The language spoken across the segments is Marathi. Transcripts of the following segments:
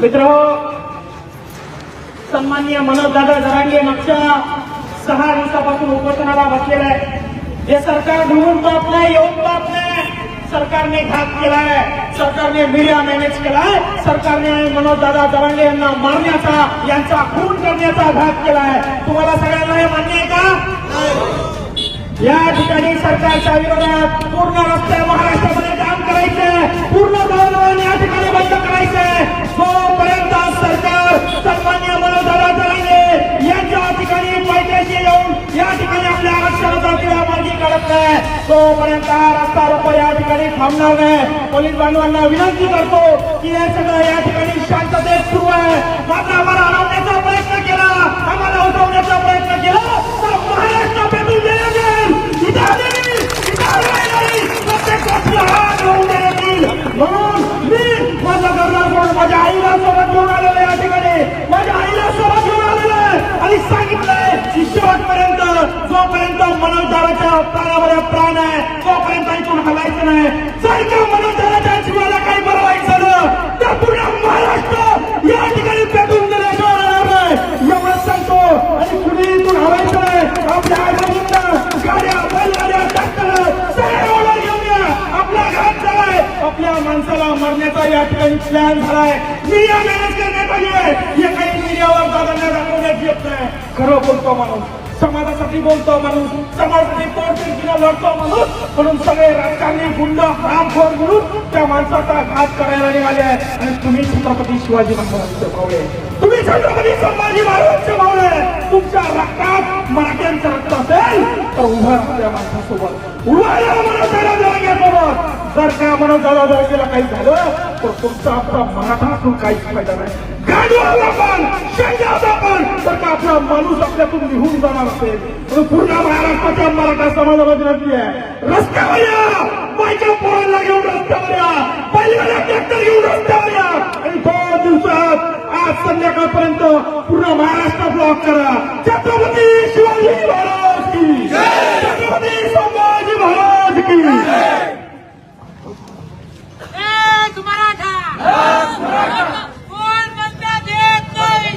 मित्र सन्माननीय मनोजदादा जरांगे मागच्या सहा दिवसापासून उपोषणाला बसलेला आहे. हे सरकार निवडून पाहत नाही येऊन पाहत नाही. सरकारने घात केलाय सरकारने मीडिया मॅनेज केलाय सरकारने मनोजदादा जरांगे यांना मारण्याचा यांचा खून करण्याचा घात केलाय. तुम्हाला सगळ्यांना हे मान्य आहे का? या ठिकाणी सरकारच्या विरोधात पूर्ण रस्ते महाराष्ट्रामध्ये काम करायचे पूर्ण दळणवळण ठिकाणी थांबणार नाही. पोलीस बांधवांना विनंती करतो की हे सगळं या ठिकाणी शांततेत सुरू आहे. मात्र आम्हाला अडवण्याचा प्रयत्न केला माणसाला मरण्याचा या ठिकाणी प्लॅन झालाय. मीडिया मॅनेज करण्यात आली आहे. हे काही मीडियावर दादांना दाखवण्यात येत नाही. खरं बोलतो माणूस. समाजासाठी बोलतो माणूस. समाजासाठी पोटतिडकीला लढतो माणूस. म्हणून सगळे राजकारणी गुंड रामखोर म्हणून त्या माणसाचा घात करायला निघाले आहे आणि तुम्ही छत्रपती शिवाजी महाराजांचे भावले तुम्ही छत्रपती संभाजी महाराजांचे भावले तुमच्या रक्तात मराठ्यांचं रक्त असेल तर उभा राहा त्या माणसासोबत. उभा राहा मनोजाला जर का मनोजाला जरांगेला काही झालं तर तुमचा आपला मराठा असून काहीच फायदा नाही. गाडवाला आपण शेंगात आपण. तर का आपला माणूस आपल्यातून निघून जाणार असेल म्हणून पूर्ण महाराष्ट्राच्या मराठा समाजामध्ये विनंती आहे. रस्त्यावर या. बायका पोरांना घेऊन रस्त्यावर या. बैलगाड्या ट्रॅक्टर घेऊन रस्त्यावर या. आणि दोन दिवसात आज संध्याकाळपर्यंत पूर्ण महाराष्ट्र ब्लॉक करा. छत्रपती शिवाजी महाराज की छत्रपती संभाजी महाराज की एक मराठा कोण म्हणतात येत नाही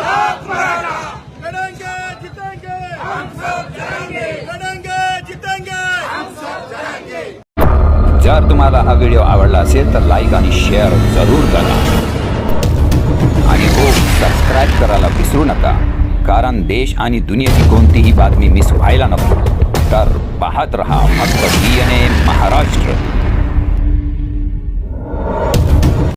जर तुम्हाला हा व्हिडिओ आवडला असेल तर लाईक आणि शेअर जरूर करा. आणि हो सबस्क्राईब करायला विसरू नका कारण देश आणि दुनियेची कोणतीही बातमी मिस व्हायला नको. तर पाहत रहा फक्त डी एन ए महाराष्ट्र.